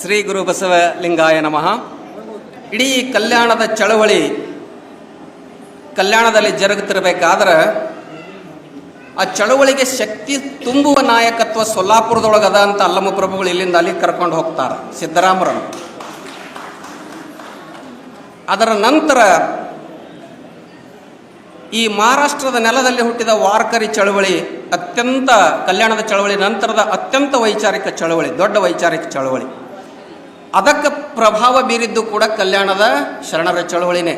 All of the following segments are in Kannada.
ಶ್ರೀ ಗುರು ಬಸವಲಿಂಗಾಯ ನಮಃ. ಇಡೀ ಕಲ್ಯಾಣದ ಚಳವಳಿ ಕಲ್ಯಾಣದಲ್ಲಿ ಜರುಗುತ್ತಿರಬೇಕಾದ್ರೆ ಆ ಚಳವಳಿಗೆ ಶಕ್ತಿ ತುಂಬುವ ನಾಯಕತ್ವ ಸೊಲ್ಲಾಪುರದೊಳಗದ ಅಂತ ಅಲ್ಲಮ್ಮ ಪ್ರಭುಗಳು ಇಲ್ಲಿಂದ ಅಲ್ಲಿ ಕರ್ಕೊಂಡು ಹೋಗ್ತಾರೆ, ಸಿದ್ದರಾಮರನ್ನು. ಅದರ ನಂತರ ಈ ಮಹಾರಾಷ್ಟ್ರದ ನೆಲದಲ್ಲಿ ಹುಟ್ಟಿದ ವಾರ್ಕರಿ ಚಳವಳಿ, ಅತ್ಯಂತ ಕಲ್ಯಾಣದ ಚಳವಳಿ, ನಂತರದ ಅತ್ಯಂತ ವೈಚಾರಿಕ ಚಳವಳಿ, ದೊಡ್ಡ ವೈಚಾರಿಕ ಚಳವಳಿ. ಅದಕ್ಕೆ ಪ್ರಭಾವ ಬೀರಿದ್ದು ಕೂಡ ಕಲ್ಯಾಣದ ಶರಣರ ಚಳವಳಿನೇ.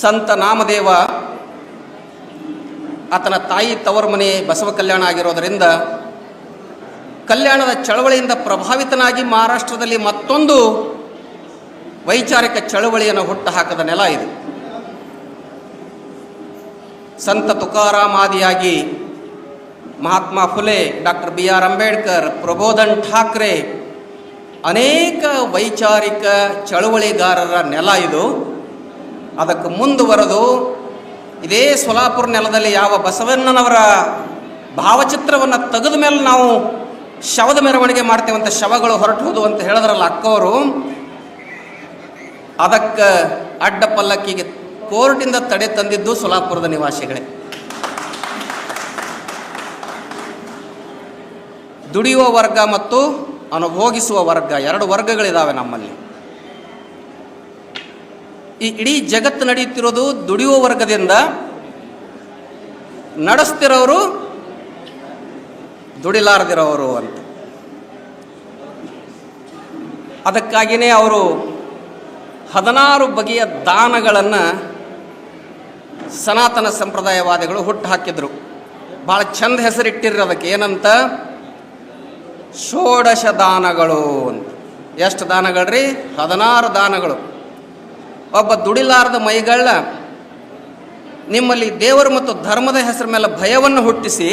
ಸಂತ ನಾಮದೇವ ಆತನ ತಾಯಿ ತವರ ಮನೆ ಬಸವ ಕಲ್ಯಾಣ ಆಗಿರೋದರಿಂದ ಕಲ್ಯಾಣದ ಚಳವಳಿಯಿಂದ ಪ್ರಭಾವಿತನಾಗಿ ಮಹಾರಾಷ್ಟ್ರದಲ್ಲಿ ಮತ್ತೊಂದು ವೈಚಾರಿಕ ಚಳವಳಿಯನ್ನು ಹುಟ್ಟು ಹಾಕದ ನೆಲ ಇದು. ಸಂತ Tukaram ಆದಿಯಾಗಿ Mahatma Phule, doctor B R Ambedkar, Prabodhan Thackeray, ಅನೇಕ ವೈಚಾರಿಕ ಚಳುವಳಿಗಾರರ ನೆಲ ಇದು. ಅದಕ್ಕೆ ಮುಂದುವರೆದು ಇದೇ ಸೊಲಾಪುರ ನೆಲದಲ್ಲಿ ಯಾವ ಬಸವಣ್ಣನವರ ಭಾವಚಿತ್ರವನ್ನು ತೆಗೆದ ಮೇಲೆ ನಾವು ಶವದ ಮೆರವಣಿಗೆ ಮಾಡ್ತೇವಂತ ಶವಗಳು ಹೊರಟುವುದು ಅಂತ ಹೇಳಿದ್ರಲ್ಲ ಅಕ್ಕವರು. ಅದಕ್ಕೆ ಅಡ್ಡ ಪಲ್ಲಕ್ಕಿಗೆ ಕೋರ್ಟಿಂದ ತಡೆ ತಂದಿದ್ದು ಸೊಲಾಪುರದ ನಿವಾಸಿಗಳೇ. ದುಡಿಯುವ ವರ್ಗ ಮತ್ತು ಅನುಭೋಗಿಸುವ ವರ್ಗ ಎರಡು ವರ್ಗಗಳಿದ್ದಾವೆ ನಮ್ಮಲ್ಲಿ. ಈ ಇಡೀ ಜಗತ್ತು ನಡೆಯುತ್ತಿರೋದು ದುಡಿಯುವ ವರ್ಗದಿಂದ ನಡೆಸ್ತಿರೋರು ದುಡಿಲಾರದಿರೋರು ಅಂತ. ಅದಕ್ಕಾಗಿಯೇ ಅವರು ಹದಿನಾರು ಬಗೆಯ ದಾನಗಳನ್ನು ಸನಾತನ ಸಂಪ್ರದಾಯವಾದಿಗಳು ಹುಟ್ಟು ಹಾಕಿದ್ರು. ಭಾಳ ಚಂದ ಹೆಸರಿಟ್ಟಿರ್ರಿ ಅದಕ್ಕೆ. ಏನಂತ? ಷೋಡಶ ದಾನಗಳು ಅಂತ. ಎಷ್ಟು ದಾನಗಳ್ರಿ? ಹದಿನಾರು ದಾನಗಳು. ಒಬ್ಬ ದುಡಿಲಾರದ ಮೈಗಳ ನಿಮ್ಮಲ್ಲಿ ದೇವರು ಮತ್ತು ಧರ್ಮದ ಹೆಸರ ಮೇಲೆ ಭಯವನ್ನು ಹುಟ್ಟಿಸಿ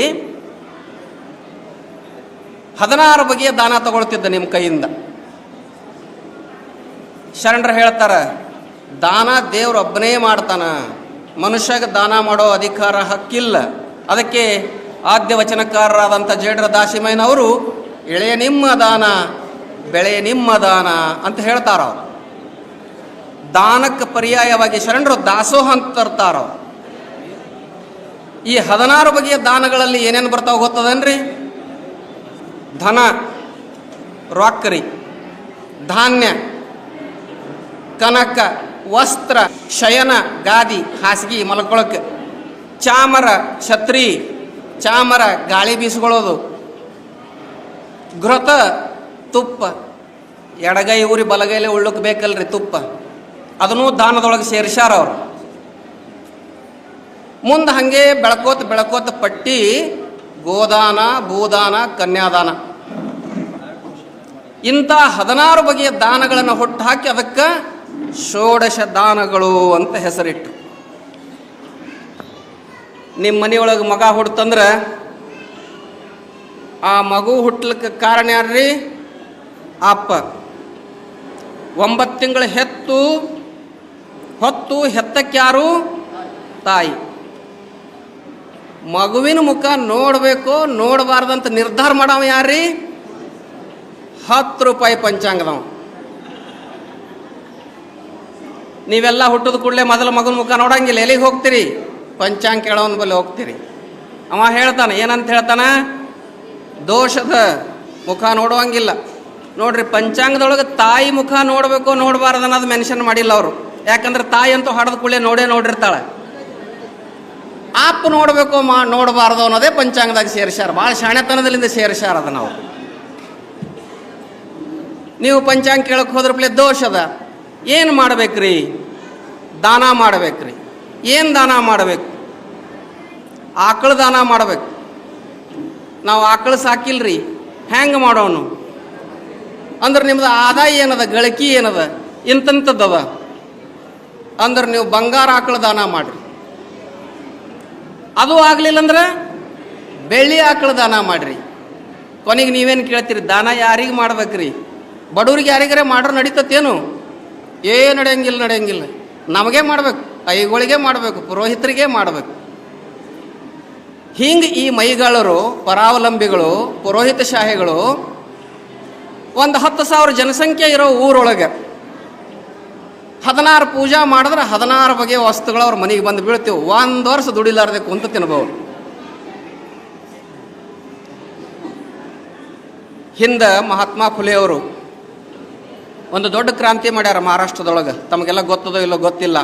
ಹದಿನಾರು ಬಗೆಯ ದಾನ ತಗೊಳ್ತಿದ್ದ ನಿಮ್ಮ ಕೈಯಿಂದ. ಶರಣರು ಹೇಳ್ತಾರ, ದಾನ ದೇವರು ಒಬ್ಬನೇ ಮಾಡ್ತಾನ. ಮನುಷ್ಯಗೆ ದಾನ ಮಾಡೋ ಅಧಿಕಾರ ಹಕ್ಕಿಲ್ಲ. ಅದಕ್ಕೆ ಆದ್ಯ ವಚನಕಾರರಾದಂಥ ಜೇಡರ ದಾಸಿಮಯ್ಯನವರು ಎಳೆಯ ನಿಮ್ಮ ದಾನ, ಬೆಳೆಯ ನಿಮ್ಮ ದಾನ ಅಂತ ಹೇಳ್ತಾರ ದಾನಕ್ಕೆ ಪರ್ಯಾಯವಾಗಿ ಶರಣರು ದಾಸೋಹ ಅಂತ ತರ್ತಾರ ಈ ಹದಿನಾರು ಬಗೆಯ ದಾನಗಳಲ್ಲಿ ಏನೇನು ಬರ್ತಾವ ಗೊತ್ತದನ್ರಿ? ಧನ, ರೊಕ್ಕರಿ, ಧಾನ್ಯ, ಕನಕ, ವಸ್ತ್ರ, ಶಯನ, ಗಾದಿ, ಹಾಸಿಗೆ, ಮಲ್ಕೊಳಕ್ಕೆ. ಚಾಮರ, ಛತ್ರಿ, ಚಾಮರ, ಗಾಳಿ ಬೀಸ್ಕೊಳ್ಳೋದು. ಘೃತ ತುಪ್ಪ. ಎಡಗೈ ಊರಿ ಬಲಗೈಲೆ ಉಳ್ಳಕ್ಕೆ ಬೇಕಲ್ರಿ ತುಪ್ಪ. ಅದನ್ನೂ ದಾನದೊಳಗೆ ಸೇರಿಸ್ಯಾರ ಅವರು. ಮುಂದೆ ಹಾಗೆ ಬೆಳಕೋತ ಬೆಳಕೋತ ಪಟ್ಟಿ ಗೋದಾನ, ಭೂದಾನ, ಕನ್ಯಾದಾನ. ಇಂಥ ಹದಿನಾರು ಬಗೆಯ ದಾನಗಳನ್ನು ಹುಟ್ಟು ಹಾಕಿ ಅದಕ್ಕೆ ಷೋಡಶ ದಾನಗಳು ಅಂತ ಹೆಸರಿಟ್ಟು ನಿಮ್ಮ ಮನೆಯೊಳಗೆ ಮಗ ಹುಡ್ತಂದ್ರೆ ಆ ಮಗು ಹುಟ್ಲಿಕ್ಕೆ ಕಾರಣ ಯಾರ್ರಿ? ಅಪ್ಪ. ಒಂಬತ್ತು ತಿಂಗಳು ಹೆತ್ತು, ಹೊತ್ತು ಹೆತ್ತಕ್ಯಾರು ತಾಯಿ. ಮಗುವಿನ ಮುಖ ನೋಡಬೇಕು, ನೋಡಬಾರ್ದಂತ ನಿರ್ಧಾರ ಮಾಡವ ಯಾರ್ರಿ? ಹತ್ತು ರೂಪಾಯಿ ಪಂಚಾಂಗದವ ನೀವೆಲ್ಲ ಹುಟ್ಟಿದ ಕೂಡಲೇ ಮೊದಲ ಮಗನ ಮುಖ ನೋಡಂಗಿಲ್ಲ. ಎಲ್ಲಿಗೆ ಹೋಗ್ತೀರಿ? ಪಂಚಾಂಗ ಕೇಳೋನ್ ಬಲ್ಲಿ ಹೋಗ್ತೀರಿ. ಅವ ಹೇಳ್ತಾನೆ, ಏನಂತ ಹೇಳ್ತಾನ? ದೋಷದ ಮುಖ ನೋಡುವಂಗಿಲ್ಲ. ನೋಡ್ರಿ, ಪಂಚಾಂಗದೊಳಗೆ ತಾಯಿ ಮುಖ ನೋಡಬೇಕು ನೋಡಬಾರ್ದು ಅನ್ನೋದು ಮೆನ್ಷನ್ ಮಾಡಿಲ್ಲ ಅವರು. ಯಾಕಂದ್ರೆ ತಾಯಿ ಅಂತೂ ಹಾಡದ ಕೂಡಲೇ ನೋಡೇ ನೋಡಿರ್ತಾಳೆ. ಆಪ್ ನೋಡಬೇಕು, ಮಾ, ನೋಡಬಾರ್ದು ಅನ್ನೋದೇ ಪಂಚಾಂಗದಾಗ ಸೇರಿಸ್ಯಾರ. ಭಾಳ ಶಾಣೆತನದಲ್ಲಿಂದ ಸೇರಿಸ್ಯಾರ ಅದ ನಾವು. ನೀವು ಪಂಚಾಂಗ ಕೇಳಕ್ಕೆ ಹೋದ್ರ ಪ್ಲೇ ದೋಷ ಅದ. ಏನು ಮಾಡ್ಬೇಕ್ರಿ? ದಾನ ಮಾಡ್ಬೇಕ್ರಿ. ಏನು ದಾನ ಮಾಡಬೇಕು? ಆಕಳ ದಾನ ಮಾಡ್ಬೇಕು. ನಾವು ಆಕಳು ಸಾಕಿಲ್ರಿ ಹೆಂಗೆ ಮಾಡೋನು? ಅಂದ್ರೆ ನಿಮ್ದು ಆದಾಯ ಏನದ, ಗಳಿಕೆ ಏನದ ಇಂಥಂಥದ್ದದ ಅಂದ್ರೆ ನೀವು ಬಂಗಾರ ಆಕಳ ದಾನ ಮಾಡ್ರಿ. ಅದು ಆಗಲಿಲ್ಲ ಅಂದ್ರೆ ಬೆಳ್ಳಿ ಆಕಳ ದಾನ ಮಾಡ್ರಿ. ಕೊನೆಗೆ ನೀವೇನು ಕೇಳ್ತೀರಿ, ದಾನ ಯಾರಿಗೆ ಮಾಡ್ಬೇಕ್ರಿ? ಬಡವ್ರಿಗೆ ಯಾರಿಗಾರೆ ಮಾಡ್ರೆ ನಡೀತತ್ತೇನು ಏ, ನಡೆಯಂಗಿಲ್ಲ ನಡೆಯಂಗಿಲ್ಲ. ನಮಗೆ ಮಾಡ್ಬೇಕು, ಐಗಳಿಗೆ ಮಾಡಬೇಕು, ಪುರೋಹಿತರಿಗೆ ಮಾಡಬೇಕು. ಹಿಂಗೆ ಈ ಮೈಗಾಳರು, ಪರಾವಲಂಬಿಗಳು ಪುರೋಹಿತಶಾಹಿಗಳು ಒಂದು ಹತ್ತು ಸಾವಿರ ಜನಸಂಖ್ಯೆ ಇರೋ ಊರೊಳಗೆ ಹದಿನಾರು ಪೂಜಾ ಮಾಡಿದ್ರೆ ಹದಿನಾರು ಬಗೆಯ ವಸ್ತುಗಳು ಅವ್ರ ಮನೆಗೆ ಬಂದು ಬೀಳ್ತೀವಿ. ಒಂದು ವರ್ಷ ದುಡಿಲಾರ್ದೆ ಕುಂತ ತಿನ್ಬೋದು. ಹಿಂದೆ ಮಹಾತ್ಮ ಫುಲೆ ಅವರು ಒಂದು ದೊಡ್ಡ ಕ್ರಾಂತಿ ಮಾಡ್ಯಾರ ಮಹಾರಾಷ್ಟ್ರದೊಳಗೆ. ತಮಗೆಲ್ಲ ಗೊತ್ತದೋ ಇಲ್ಲೋ ಗೊತ್ತಿಲ್ಲ.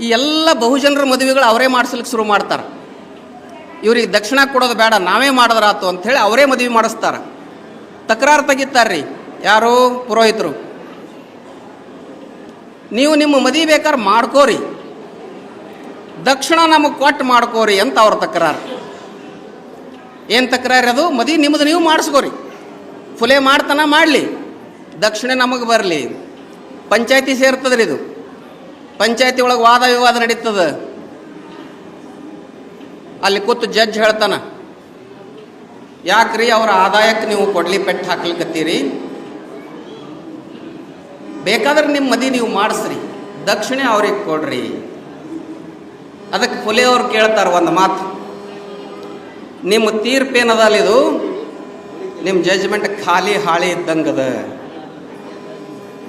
ಈ ಎಲ್ಲ ಬಹುಜನರ ಮದುವೆಗಳು ಅವರೇ ಮಾಡಿಸ್ಲಿಕ್ಕೆ ಶುರು ಮಾಡ್ತಾರೆ. ಇವ್ರಿಗೆ ದಕ್ಷಿಣ ಕೊಡೋದು ಬೇಡ, ನಾವೇ ಮಾಡಿದ್ರಾತು ಅಂಥೇಳಿ ಅವರೇ ಮದುವೆ ಮಾಡಿಸ್ತಾರೆ. ತಕರಾರು ತೆಗಿತಾರ್ರಿ, ಯಾರು ಪುರೋಹಿತರು. ನೀವು ನಿಮ್ಮ ಮದುವೆ ಬೇಕಾದ್ರೆ ಮಾಡ್ಕೋರಿ. ದಕ್ಷಿಣ ನಮಗೆ ಕೊಟ್ಟು ಮಾಡ್ಕೋರಿ ಅಂತ ಅವ್ರ ತಕರಾರು. ಏನು ತಕರಾರು ಅದು? ಮದುವೆ ನಿಮ್ಮದು ನೀವು ಮಾಡಿಸ್ಕೋರಿ. ಫುಲೆ ಮಾಡ್ತಾನ ಮಾಡಲಿ. ದಕ್ಷಿಣ ನಮಗೆ ಬರಲಿ. ಪಂಚಾಯತಿ ಸೇರ್ತದ್ರಿ ಇದು. ಪಂಚಾಯತಿ ಒಳಗೆ ವಾದ ವಿವಾದ ನಡೀತದ? ಅಲ್ಲಿ ಕೂತು ಜಡ್ಜ್ ಹೇಳ್ತಾನ, ಯಾಕ್ರಿ ಅವರ ಆದಾಯಕ್ಕೆ ನೀವು ಕೊಡ್ಲಿ ಪೆಟ್ಟು ಹಾಕ್ಲಿಕ್ಕತ್ತೀರಿ ಬೇಕಾದ್ರೆ ನಿಮ್ಮ ಮದಿ ನೀವು ಮಾಡಿಸ್ರಿ, ದಕ್ಷಿಣೆ ಅವ್ರಿಗೆ ಕೊಡ್ರಿ. ಅದಕ್ಕೆ ಪುಲೆಯವ್ರು ಕೇಳ್ತಾರೆ ಒಂದು ಮಾತು, ನಿಮ್ಮ ತೀರ್ಪೇನದಲ್ಲ ಇದು? ನಿಮ್ಮ ಜಜ್ಮೆಂಟ್ ಖಾಲಿ ಹಾಳಿ ಇದ್ದಂಗದ.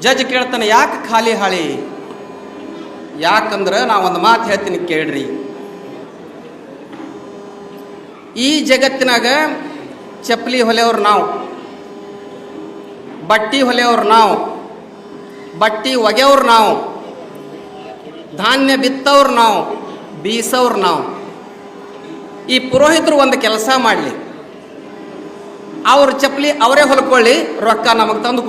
ಜಡ್ಜ್ ಕೇಳ್ತಾನೆ, ಯಾಕೆ ಖಾಲಿ ಹಾಳಿ? ಯಾಕಂದ್ರೆ ನಾ ಒಂದು ಮಾತು ಹೇಳ್ತೀನಿ ಕೇಳ್ರಿ. ಈ ಜಗತ್ತಿನಾಗ ಚಪ್ಪಲಿ ಹೊಲೆಯವ್ರು ನಾವು, ಬಟ್ಟಿ ಹೊಲೆಯವ್ರು ನಾವು, ಬಟ್ಟಿ ಒಗೆಯವ್ರು ನಾವು, ಧಾನ್ಯ ಬಿತ್ತವ್ರು ನಾವು, ಬೀಸವ್ರು ನಾವು. ಈ ಪುರೋಹಿತರು ಒಂದು ಕೆಲಸ ಮಾಡಲಿ. ಅವ್ರ ಚಪ್ಪಲಿ ಅವರೇ ಹೊಲ್ಕೊಳ್ಳಿ, ರೊಕ್ಕ ನಮಗೆ ತಂದು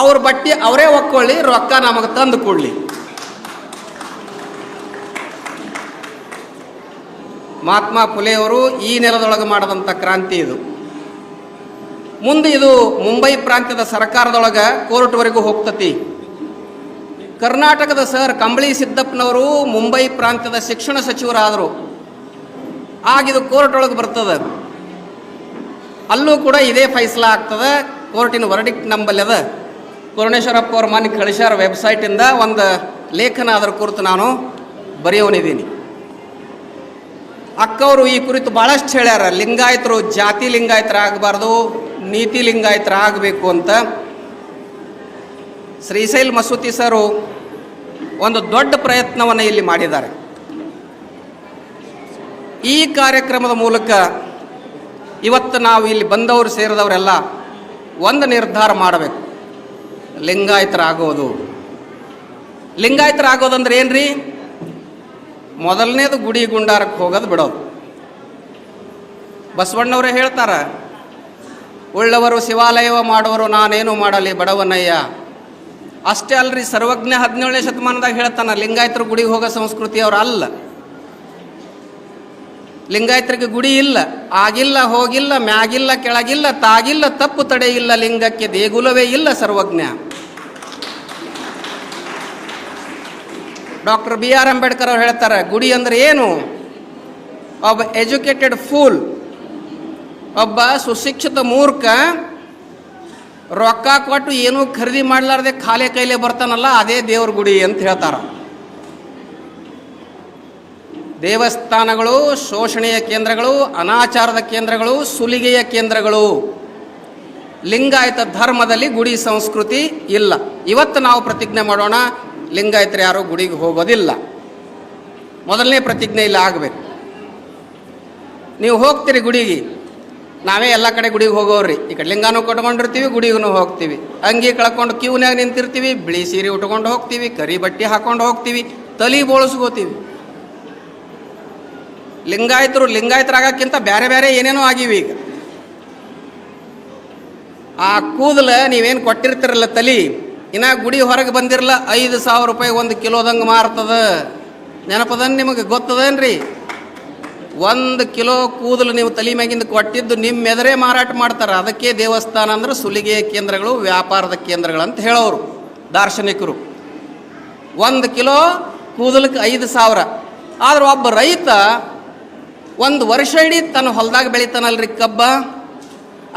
ಅವ್ರ ಬಟ್ಟಿ ಅವರೇ ಒಕ್ಕೊಳ್ಳಿ, ರೊಕ್ಕ ನಮಗೆ ತಂದು ಕೊಡಲಿ. ಮಹಾತ್ಮ ಫುಲೆಯವರು ಈ ನೆಲದೊಳಗೆ ಮಾಡಿದಂಥ ಕ್ರಾಂತಿ ಇದು. ಮುಂದೆ ಇದು ಮುಂಬೈ ಪ್ರಾಂತ್ಯದ ಸರ್ಕಾರದೊಳಗೆ ಕೋರ್ಟ್ವರೆಗೂ ಹೋಗ್ತತಿ. ಕರ್ನಾಟಕದ ಸರ್ ಕಂಬಳಿ ಸಿದ್ದಪ್ಪನವರು ಮುಂಬೈ ಪ್ರಾಂತ್ಯದ ಶಿಕ್ಷಣ ಸಚಿವರಾದರು. ಆಗಿದು ಕೋರ್ಟ್ ಒಳಗೆ ಬರ್ತದೆ. ಅಲ್ಲೂ ಕೂಡ ಇದೇ ಫೈಸಲಾ ಆಗ್ತದೆ. ಕೋರ್ಟಿನ ವರ್ಡಿಕ್ಟ್ ನಂಬಲ್ಲಿ ಅದ ಪೂರ್ಣೇಶ್ವರಪ್ಪ ಅವ್ರ ಮನೆ ಕಳಿಸ್ಯಾರ ವೆಬ್ಸೈಟಿಂದ ಒಂದು ಲೇಖನ ಅದರ ಕುರಿತು ನಾನು ಬರೆಯೋನಿದ್ದೀನಿ ಅಕ್ಕವರು ಈ ಕುರಿತು ಭಾಳಷ್ಟು ಹೇಳ್ಯಾರ, ಲಿಂಗಾಯತರು ಜಾತಿ ಲಿಂಗಾಯತರಾಗಬಾರ್ದು ನೀತಿ ಲಿಂಗಾಯತರಾಗಬೇಕು ಅಂತ. ಶ್ರೀಶೈಲ್ ಮಸೂತಿ ಸರು ಒಂದು ದೊಡ್ಡ ಪ್ರಯತ್ನವನ್ನು ಇಲ್ಲಿ ಮಾಡಿದ್ದಾರೆ. ಈ ಕಾರ್ಯಕ್ರಮದ ಮೂಲಕ ಇವತ್ತು ನಾವು ಇಲ್ಲಿ ಬಂದವರು ಸೇರಿದವರೆಲ್ಲ ಒಂದು ನಿರ್ಧಾರ ಮಾಡಬೇಕು. ಲಿಂಗಾಯತರಾಗೋದು. ಲಿಂಗಾಯತರಾಗೋದಂದ್ರೆ ಏನ್ರಿ? ಮೊದಲನೇದು ಗುಡಿ ಗುಂಡಾರಕ್ಕೆ ಹೋಗೋದು ಬಿಡೋದು. ಬಸವಣ್ಣವರೇ ಹೇಳ್ತಾರ, ಉಳ್ಳವರು ಶಿವಾಲಯವ ಮಾಡೋರು ನಾನೇನು ಮಾಡಲಿ ಬಡವನಯ್ಯ. ಅಷ್ಟೇ ಅಲ್ರಿ, ಸರ್ವಜ್ಞ ಹದಿನೇಳನೇ ಶತಮಾನದಾಗ ಹೇಳ್ತಾನ, ಲಿಂಗಾಯತರು ಗುಡಿಗೆ ಹೋಗೋ ಸಂಸ್ಕೃತಿ ಅವ್ರು ಅಲ್ಲ. ಲಿಂಗಾಯತರಿಗೆ ಗುಡಿ ಇಲ್ಲ, ಆಗಿಲ್ಲ, ಹೋಗಿಲ್ಲ, ಮ್ಯಾಗಿಲ್ಲ, ಕೆಳಗಿಲ್ಲ, ತಾಗಿಲ್ಲ, ತಪ್ಪು ತಡೆ ಇಲ್ಲ, ಲಿಂಗಕ್ಕೆ ದೇಗುಲವೇ ಇಲ್ಲ Sarvajna. Doctor B R Ambedkar ಅವ್ರು ಹೇಳ್ತಾರೆ, ಗುಡಿ ಅಂದ್ರೆ ಏನು? ಒಬ್ಬ ಎಜುಕೇಟೆಡ್ ಫೂಲ್, ಒಬ್ಬ ಸುಶಿಕ್ಷಿತ ಮೂರ್ಖ, ರೊಕ್ಕ ಕೊಟ್ಟು ಏನೂ ಖರೀದಿ ಮಾಡಲಾರ್ದೆ ಖಾಲಿ ಕೈಲೇ ಬರ್ತಾನಲ್ಲ, ಅದೇ ದೇವ್ರ ಗುಡಿ ಅಂತ ಹೇಳ್ತಾರ. ದೇವಸ್ಥಾನಗಳು, ಶೋಷಣೆಯ ಕೇಂದ್ರಗಳು, ಅನಾಚಾರದ ಕೇಂದ್ರಗಳು, ಸುಲಿಗೆಯ ಕೇಂದ್ರಗಳು. ಲಿಂಗಾಯತ ಧರ್ಮದಲ್ಲಿ ಗುಡಿ ಸಂಸ್ಕೃತಿ ಇಲ್ಲ. ಇವತ್ತು ನಾವು ಪ್ರತಿಜ್ಞೆ ಮಾಡೋಣ, ಲಿಂಗಾಯತರು ಯಾರು ಗುಡಿಗೆ ಹೋಗೋದಿಲ್ಲ. ಮೊದಲನೇ ಪ್ರತಿಜ್ಞೆ ಇಲ್ಲ ಆಗಬೇಕು. ನೀವು ಹೋಗ್ತೀರಿ ಗುಡಿಗೆ. ನಾವೇ ಎಲ್ಲ ಕಡೆ ಗುಡಿಗೆ ಹೋಗೋರಿ ಈ ಕಡೆ ಲಿಂಗಾನು ಕಟ್ಕೊಂಡಿರ್ತೀವಿ, ಗುಡಿಗೂ ಹೋಗ್ತೀವಿ. ಅಂಗಿ ಕಳ್ಕೊಂಡು ಕ್ಯೂನ್ಯಾಗ ನಿಂತಿರ್ತೀವಿ, ಬಿಳಿ ಸೀರೆ ಉಟ್ಕೊಂಡು ಹೋಗ್ತೀವಿ, ಕರಿ ಬಟ್ಟೆ ಹಾಕೊಂಡು ಹೋಗ್ತೀವಿ, ತಲಿ ಬೋಳಿಸ್ಕೋತೀವಿ. ಲಿಂಗಾಯತರು ಲಿಂಗಾಯತರಾಗಕ್ಕಿಂತ ಬೇರೆ ಬೇರೆ ಏನೇನೋ ಆಗಿವಿ ಈಗ. ಆ ಕೂದಲ ನೀವೇನು ಕೊಟ್ಟಿರ್ತಿರಲ್ಲ ತಲಿ, ಇನ್ನ ಗುಡಿ ಹೊರಗೆ ಬಂದಿರಲ್ಲ, ಐದು ಸಾವಿರ ರೂಪಾಯಿ ಒಂದು ಕಿಲೋದಂಗೆ ಮಾರ್ತದ. ನೆನಪದನ್ ನಿಮಗೆ ಗೊತ್ತದೇನ್ರಿ? ಒಂದು ಕಿಲೋ ಕೂದಲು ನೀವು ತಲೆ ಮ್ಯಾಗಿಂದ ಕೊಟ್ಟಿದ್ದು ನಿಮ್ಮ ಎದುರೇ ಮಾರಾಟ ಮಾಡ್ತಾರೆ. ಅದಕ್ಕೆ ದೇವಸ್ಥಾನ ಅಂದ್ರೆ ಸುಲಿಗೆ ಕೇಂದ್ರಗಳು, ವ್ಯಾಪಾರದ ಕೇಂದ್ರಗಳು ಅಂತ ಹೇಳೋರು, ದಾರ್ಶನಿಕರು. ಒಂದು ಕಿಲೋ ಕೂದಲಕ್ಕೆ ಐದು ಸಾವಿರ. ಆದ್ರೆ ಒಬ್ಬ ರೈತ ಒಂದು ವರ್ಷ ಇಡೀ ತನ್ನ ಹೊಲದಾಗ ಬೆಳಿತಾನಲ್ರಿ ಕಬ್ಬ.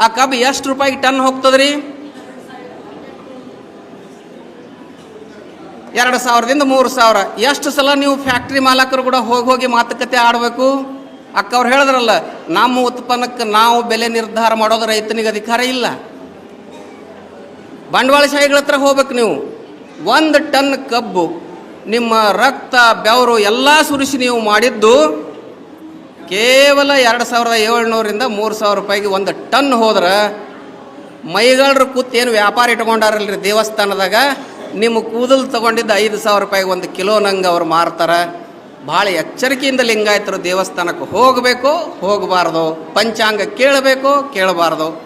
ಆ ಕಬ್ಬು ಎಷ್ಟು ರೂಪಾಯಿಗೆ ಟನ್ ಹೋಗ್ತದ್ರಿ? ಎರಡು ಸಾವಿರದಿಂದ ಮೂರು ಸಾವಿರ. ಎಷ್ಟು ಸಲ ನೀವು ಫ್ಯಾಕ್ಟ್ರಿ ಮಾಲಕರು ಕೂಡ ಹೋಗಿ ಹೋಗಿ ಮಾತುಕತೆ ಆಡಬೇಕು? ಅಕ್ಕ ಅವ್ರು ಹೇಳಿದ್ರಲ್ಲ, ನಮ್ಮ ಉತ್ಪನ್ನಕ್ಕೆ ನಾವು ಬೆಲೆ ನಿರ್ಧಾರ ಮಾಡೋದು ರೈತನಿಗೆ ಅಧಿಕಾರ ಇಲ್ಲ. ಬಂಡವಾಳಶಾಹಿಗಳ ಹತ್ರ ಹೋಗ್ಬೇಕು ನೀವು. ಒಂದು ಟನ್ ಕಬ್ಬು ನಿಮ್ಮ ರಕ್ತ, ಬೆವರು ಎಲ್ಲ ಸುರಿಸಿ ನೀವು ಮಾಡಿದ್ದು ಕೇವಲ ಎರಡು ಸಾವಿರದ ಏಳ್ನೂರಿಂದ ಮೂರು ಸಾವಿರ ರೂಪಾಯಿಗೆ ಒಂದು ಟನ್ ಹೋದ್ರೆ ಮೈಗಳರು ಕೂತು ಏನು ವ್ಯಾಪಾರ ಇಟ್ಕೊಂಡಾರಲ್ರಿ ದೇವಸ್ಥಾನದಾಗ? ನಿಮ್ಮ ಕೂದಲು ತಗೊಂಡಿದ್ದ ಐದು ಸಾವಿರ ರೂಪಾಯಿಗೆ ಒಂದು ಕಿಲೋ ನಂಗೆ ಅವ್ರು ಮಾರ್ತಾರೆ. ಭಾಳ ಎಚ್ಚರಿಕೆಯಿಂದ ಲಿಂಗಾಯತರು ದೇವಸ್ಥಾನಕ್ಕೆ ಹೋಗಬೇಕು, ಹೋಗಬಾರ್ದು. ಪಂಚಾಂಗ ಕೇಳಬೇಕು, ಕೇಳಬಾರ್ದು.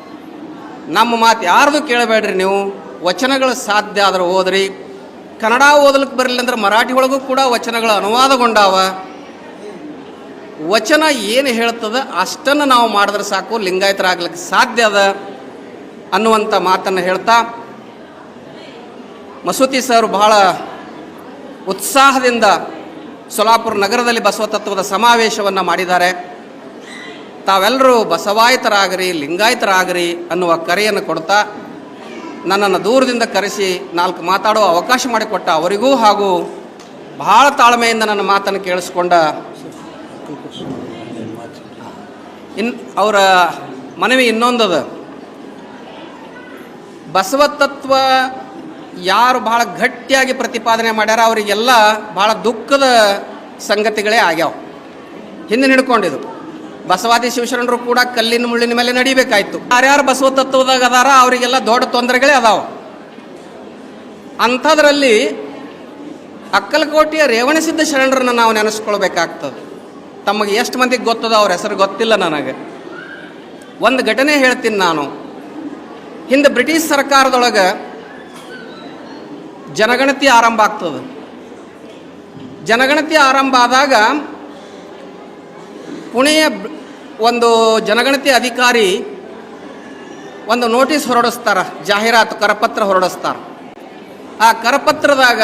ನಮ್ಮ ಮಾತು ಯಾರ್ದು ಕೇಳಬೇಡ್ರಿ ನೀವು? ವಚನಗಳು ಸಾಧ್ಯ ಆದ್ರೆ ಓದ್ರಿ. ಕನ್ನಡ ಓದಲಿಕ್ಕೆ ಬರಲಿಲ್ಲ ಅಂದ್ರೆ ಮರಾಠಿ ಒಳಗೂ ಕೂಡ ವಚನಗಳು ಅನುವಾದಗೊಂಡಾವ. ವಚನ ಏನು ಹೇಳ್ತದ ಅಷ್ಟನ್ನು ನಾವು ಮಾಡಿದ್ರೆ ಸಾಕು ಲಿಂಗಾಯತರಾಗ್ಲಿಕ್ಕೆ ಸಾಧ್ಯ ಅದ ಅನ್ನುವಂಥ ಮಾತನ್ನು ಹೇಳ್ತಾ, ಮಸೂತಿ ಸರ್ ಬಹಳ ಉತ್ಸಾಹದಿಂದ ಸೊಲಾಪುರ ನಗರದಲ್ಲಿ ಬಸವ ತತ್ವದ ಸಮಾವೇಶವನ್ನು ಮಾಡಿದ್ದಾರೆ. ತಾವೆಲ್ಲರೂ ಬಸವಾಯಿತರಾಗರಿ, ಲಿಂಗಾಯತರಾಗ್ರಿ ಅನ್ನುವ ಕರೆಯನ್ನು ಕೊಡ್ತಾ, ನನ್ನನ್ನು ದೂರದಿಂದ ಕರೆಸಿ ನಾಲ್ಕು ಮಾತಾಡುವ ಅವಕಾಶ ಮಾಡಿಕೊಟ್ಟ ಅವರಿಗೂ ಹಾಗೂ ಬಹಳ ತಾಳ್ಮೆಯಿಂದ ನನ್ನ ಮಾತನ್ನು ಕೇಳಿಸ್ಕೊಂಡ ಇನ್ ಅವರ ಮನವಿ ಇನ್ನೊಂದದ ಬಸವ ತತ್ವ ಯಾರು ಬಹಳ ಗಟ್ಟಿಯಾಗಿ ಪ್ರತಿಪಾದನೆ ಮಾಡ್ಯಾರ, ಅವರಿಗೆಲ್ಲ ಬಹಳ ದುಃಖದ ಸಂಗತಿಗಳೇ ಆಗ್ಯಾವ. ಹಿಂದೆ ಹಿಡ್ಕೊಂಡಿದ್ದು. ಬಸವಾದಿ ಶಿವಶರಣರು ಕೂಡ ಕಲ್ಲಿನ ಮುಳ್ಳಿನ ಮೇಲೆ ನಡಿಬೇಕಾಯ್ತು. ಯಾರ್ಯಾರು ಬಸವ ತತ್ವದಾಗ ಅದಾರ, ಅವರಿಗೆಲ್ಲ ದೊಡ್ಡ ತೊಂದರೆಗಳೇ ಅದಾವ. ಅಂಥದ್ರಲ್ಲಿ ಅಕ್ಕಲಕೋಟೆಯ ರೇವಣಸಿದ್ಧ ಶರಣರನ್ನು ನಾವು ನೆನೆಸ್ಕೊಳ್ಬೇಕಾಗ್ತದೆ. ತಮಗೆ ಎಷ್ಟು ಮಂದಿಗೆ ಗೊತ್ತದ ಅವ್ರ ಹೆಸರು ಗೊತ್ತಿಲ್ಲ ನನಗೆ. ಒಂದು ಘಟನೆ ಹೇಳ್ತೀನಿ ನಾನು. ಹಿಂದೆ ಬ್ರಿಟಿಷ್ ಸರ್ಕಾರದೊಳಗೆ ಜನಗಣತಿ ಆರಂಭ ಆಗ್ತದೆ. ಜನಗಣತಿ ಆರಂಭ ಆದಾಗ ಪುಣೆಯ ಒಂದು ಜನಗಣತಿ ಅಧಿಕಾರಿ ಒಂದು ನೋಟಿಸ್ ಹೊರಡಿಸ್ತಾರ, ಜಾಹೀರಾತು ಕರಪತ್ರ ಹೊರಡಿಸ್ತಾರ. ಆ ಕರಪತ್ರದಾಗ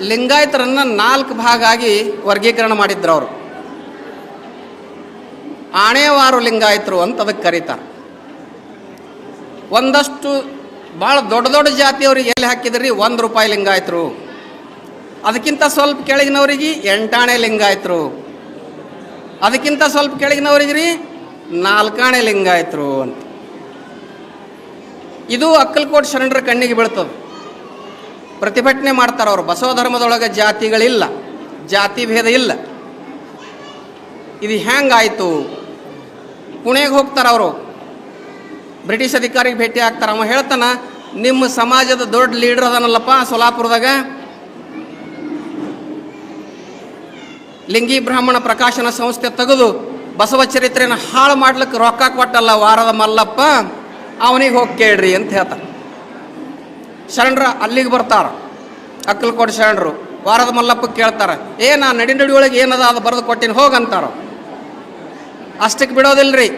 ಲಿಂಗಾಯತರನ್ನ ನಾಲ್ಕು ಭಾಗ ಆಗಿ ವರ್ಗೀಕರಣ ಮಾಡಿದ್ರು ಅವರು. ಆಣೆವಾರು ಲಿಂಗಾಯತರು ಅಂತ ಅದಕ್ಕೆ ಕರೀತಾರೆ. ಒಂದಷ್ಟು ಭಾಳ ದೊಡ್ಡ ದೊಡ್ಡ ಜಾತಿಯವ್ರಿಗೆ ಎಲ್ಲಿ ಹಾಕಿದ್ರಿ? ಒಂದು ರೂಪಾಯಿ ಲಿಂಗಾಯತರು. ಅದಕ್ಕಿಂತ ಸ್ವಲ್ಪ ಕೆಳಗಿನವ್ರಿಗೆ ಎಂಟಾಣೆ ಲಿಂಗಾಯತರು. ಅದಕ್ಕಿಂತ ಸ್ವಲ್ಪ ಕೆಳಗಿನವ್ರಿಗೆ ರೀ ನಾಲ್ಕಾಣೆ ಲಿಂಗಾಯತರು ಅಂತ. ಇದು ಅಕ್ಕಲ್ಕೋಟ್ ಶರಣರ ಕಣ್ಣಿಗೆ ಬೀಳ್ತದೆ. ಪ್ರತಿಭಟನೆ ಮಾಡ್ತಾರೆ ಅವರು. ಬಸವ ಧರ್ಮದೊಳಗೆ ಜಾತಿಗಳಿಲ್ಲ. ಜಾತಿ ಭೇದ ಇಲ್ಲ. ಇದು ಹೆಂಗಾಯಿತು? ಪುಣೆಗೆ ಹೋಗ್ತಾರೆ ಅವರು. ಬ್ರಿಟಿಷ್ ಅಧಿಕಾರಿಗೆ ಭೇಟಿ ಆಗ್ತಾರೆ. ಅವ ಹೇಳ್ತಾನ, ನಿಮ್ಮ ಸಮಾಜದ ದೊಡ್ಡ ಲೀಡರ್ ಅದನಲ್ಲಪ್ಪ ಸೊಲಾಪುರದಾಗ. ಲಿಂಗಿ ಬ್ರಾಹ್ಮಣ ಪ್ರಕಾಶನ ಸಂಸ್ಥೆ ತೆಗೆದು ಬಸವ ಚರಿತ್ರೆನ ಹಾಳು ಮಾಡ್ಲಿಕ್ಕೆ ರೊಕ್ಕ ಕೊಟ್ಟಲ್ಲ ವಾರದ ಮಲ್ಲಪ್ಪ. ಅವನಿಗೆ ಹೋಗಿ ಕೇಳ್ರಿ ಅಂತ ಹೇಳ್ತಾರೆ ಶರಣರ ಅಲ್ಲಿಗೆ ಬರ್ತಾರ. ಅಕ್ಕಲ್ಕೋಟೆ ಶರಣರು ವಾರದ ಮಲ್ಲಪ್ಪ ಕೇಳ್ತಾರೆ, ಏ, ನಾ ನಡಿ ಒಳಗೆ ಏನದ ಅದು ಬರೆದು ಕೊಟ್ಟಿನಿ, ಹೋಗಂತಾರ. ಅಷ್ಟಕ್ಕೆ ಬಿಡೋದಿಲ್ರಿ.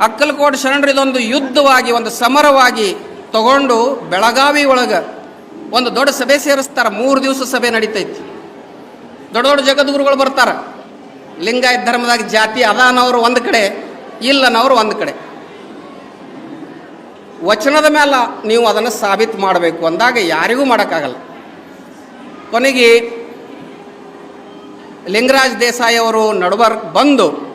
ಅಕ್ಕಲಕೋಟೆ ಶರಣರು ಇದೊಂದು ಯುದ್ಧವಾಗಿ, ಒಂದು ಸಮರವಾಗಿ ತಗೊಂಡು ಬೆಳಗಾವಿ ಒಳಗೆ ಒಂದು ದೊಡ್ಡ ಸಭೆ ಸೇರಿಸ್ತಾರೆ. ಮೂರು ದಿವಸ ಸಭೆ ನಡೀತೈತಿ. ದೊಡ್ಡ ದೊಡ್ಡ ಜಗದ್ಗುರುಗಳು ಬರ್ತಾರೆ. ಲಿಂಗಾಯತ್ ಧರ್ಮದಾಗ ಜಾತಿ ಅದಾನವರು ಒಂದು ಕಡೆ ಇಲ್ಲನವರು ಒಂದು ಕಡೆ. ವಚನದ ಮೇಲೆ ನೀವು ಅದನ್ನು ಸಾಬೀತು ಮಾಡಬೇಕು ಅಂದಾಗ ಯಾರಿಗೂ ಮಾಡೋಕ್ಕಾಗಲ್ಲ. ಕೊನೆಗೆ ಲಿಂಗರಾಜ್ ದೇಸಾಯಿ ಅವರು ನಡುವರ್ ಬಂದು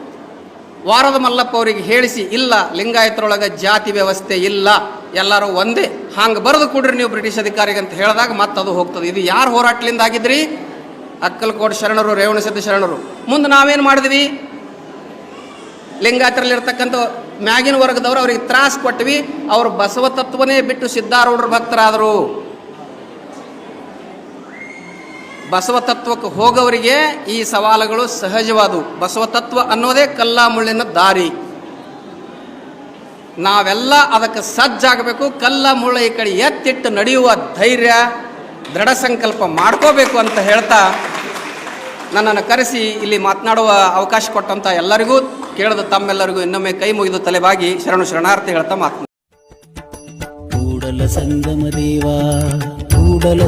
ವಾರದ ಮಲ್ಲಪ್ಪ ಅವರಿಗೆ ಹೇಳಿಸಿ, ಇಲ್ಲ, ಲಿಂಗಾಯತರೊಳಗೆ ಜಾತಿ ವ್ಯವಸ್ಥೆ ಇಲ್ಲ, ಎಲ್ಲರೂ ಒಂದೇ, ಹಂಗೆ ಬರೆದು ಕೊಡ್ರಿ ನೀವು ಬ್ರಿಟಿಷ್ ಅಧಿಕಾರಿಗೆ ಅಂತ ಹೇಳಿದಾಗ ಮತ್ತೆ ಅದು ಹೋಗ್ತದೆ. ಇದು ಯಾರು ಹೋರಾಟಲಿಂದ ಆಗಿದ್ರಿ? ಅಕ್ಕಲಕೋಟೆ ಶರಣರು ರೇವಣಸಿದ್ಧ ಶರಣರು. ಮುಂದೆ ನಾವೇನು ಮಾಡಿದ್ವಿ? ಲಿಂಗಾಯತರಲ್ಲಿರ್ತಕ್ಕಂಥ ಮ್ಯಾಗಿನ ವರ್ಗದವರು ಅವ್ರಿಗೆ ತ್ರಾಸ ಕೊಟ್ವಿ. ಅವರು ಬಸವ ತತ್ವನೇ ಬಿಟ್ಟು ಸಿದ್ಧಾರೂಢರ ಭಕ್ತರಾದರು. ಬಸವ ತತ್ವಕ್ಕೆ ಹೋಗೋವರಿಗೆ ಈ ಸವಾಲುಗಳು ಸಹಜವಾದವು. ಬಸವ ತತ್ವ ಅನ್ನೋದೇ ಕಲ್ಲ ಮುಳ್ಳಿನ ದಾರಿ. ನಾವೆಲ್ಲ ಅದಕ್ಕೆ ಸಜ್ಜಾಗಬೇಕು ಕಲ್ಲ ಮುಳ್ಳ ಈ ಕಡೆ ಎತ್ತಿಟ್ಟು ನಡೆಯುವ ಧೈರ್ಯ, ದೃಢ ಸಂಕಲ್ಪ ಮಾಡ್ಕೋಬೇಕು ಅಂತ ಹೇಳ್ತಾ ನನ್ನನ್ನು ಕರೆಸಿ ಇಲ್ಲಿ ಮಾತನಾಡುವ ಅವಕಾಶ ಕೊಟ್ಟಂತ ಎಲ್ಲರಿಗೂ, ಕೇಳಿದ ತಮ್ಮೆಲ್ಲರಿಗೂ ಇನ್ನೊಮ್ಮೆ ಕೈ ಮುಗಿದು ತಲೆಬಾಗಿ ಶರಣು ಶರಣಾರ್ಥಿ ಹೇಳ್ತಾ ಮಾತನಾಡ ಸಂಗಮ ದೇವಾ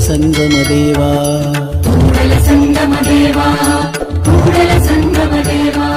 ಸಂಗಮ ದೇವಾ. ಕೂಡಲ ಸಂಗಮ ದೇವಾ ಕೂಡಲ ಸಂಗಮ ದೇವಾ